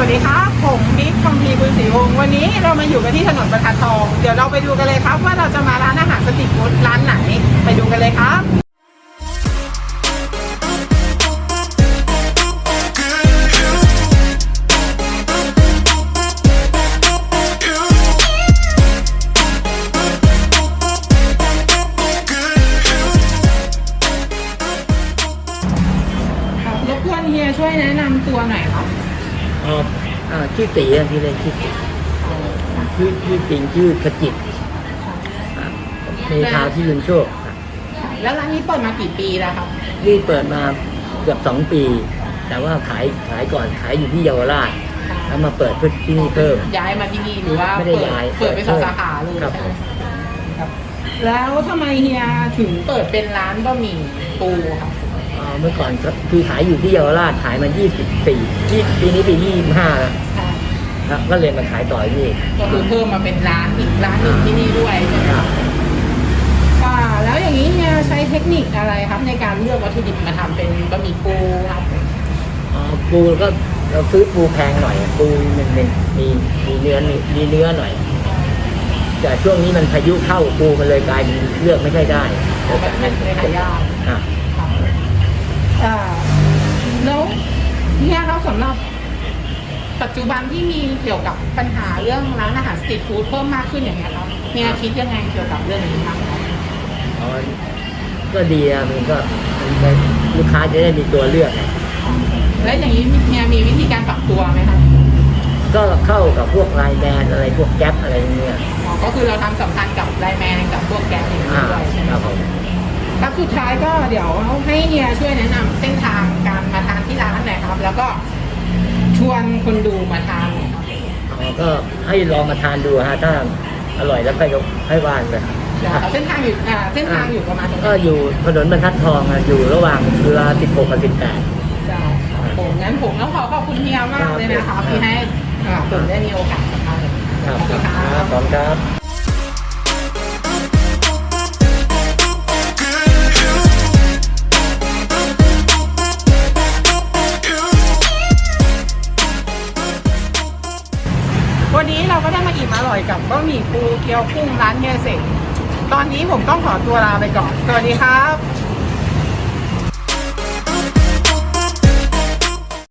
วัสดีครับผมพิกคอมพีบุญศรีวงศ์วันนี้เรามาอยู่กันที่ถนนประทานทอง เดี๋ยวเราไปดูกันเลยครับ ว่าเราจะมาร้านอาหารสตรีทฟู้ดร้านไหน ไปดูกันเลยครับครับรบกวนเฮียช่วยแนะนำตัวหน่อยครับ อ๋ออ่าชื่อตีอะที่เล่นชื่อตีชื่อชื่อจริงชื่อขจิตอ่ามีทาวที่ลุนโชคครับแล้วร้านนี้เปิดมากี่ปีแล้วครับนี่เปิดมาเกือบสองปี แต่ว่าขายขายก่อนขายอยู่ที่เยาวราชแล้วมาเปิดเพื่อที่นี่เพิ่ม ย้ายมาที่นี่หรือว่าไม่ได้เปิดย้ายเปิดเป็นสองสาขาเลยครับ ใช่ไหมครับ แล้วทำไมเฮียถึงเปิดเป็นร้านบะหมี่ปูครับอ่า เมื่อก่อนก็คือขายอยู่ที่เยาวราชขายมา24ที่ปีนี้ปี25แล้วครับก็เลยมาขายต่อที่นี่ก็คือเพิ่มมาเป็นร้านอีกร้านหนึ่งที่นี่ด้วยใช่ไหมคครัรับบอ่าแล้วอย่างนี้เฮียใช้เทคนิคอะไรครับในการเลือกวัตถุดิบมาทำเป็นบะหมี่ปูครับอ๋อปูก็เราซื้อปูแพงหน่อย ปูหนึ่งหนึ่งมีมีเนื้อมีมีเนื้อหน่อย แต่ช่วงนี้มันพายุเข้าปูมันเลยกลายเป็นเลือกไม่ค่อยได้มันเป็นในหายาก อะครับอ่าแล้วเฮียครับสำหรับ ปัจจุบันที่มีเกี่ยวกับปัญหาเรื่องร้านอาหารสตรีทฟู้ดเพิ่มมากขึ้นอย่างเงี้ยครับเฮียคิดยังไงเกี่ยวกับเรื่องนี้บ้างครับอ๋อก็ดีอะมันก็มันก็ลูกค้าจะได้มีตัวเลือกไงแล้วอย่างนี้เฮียมีวิธีการปรับตัวไหมครับก็เข้ากับพวกไลน์แมนอะไรพวกแก๊ปอะไรเงี้ยอ๋อก็คือเราทำสัมพันธ์กับไลน์แมนกับพวกแก๊งอย่างนี้อ่าด้วยใช่ไหมครับผม ครับสุดท้ายก็เดี๋ยวให้เฮียช่วยแนะนำเส้นทางการมาทานที่ร้านหน่อยครับ แล้วก็ชวนคนดูมาทานหน่อยครับอ๋อก็ให้ลองมาทานดูฮะถ้าอร่อยแล้วค่อยยกให้วานเลยเดี๋ยวเส้นทางอยู่อ่าเส้นทางอยู่ประมาณตรงไหนก็อยู่ถนนบรรทัดทองอะอยู่ระหว่างเวลา16กับ18ได้ครับผมงั้นผมต้องขอขอบคุณเฮียมากเลยนะคะครับที่ให้อ่าผมได้มีโอกาสสัมภาษณ์ครับขอบคุณครับ ขอบคุณครับ วันนี้เราก็ได้มาอิ่มอร่อยกับบะหมี่ปูเกี๊ยวกุ้งร้านเฮียเสกตอนนี้ผมต้องขอตัวลาไปก่อน สวัสดีครับ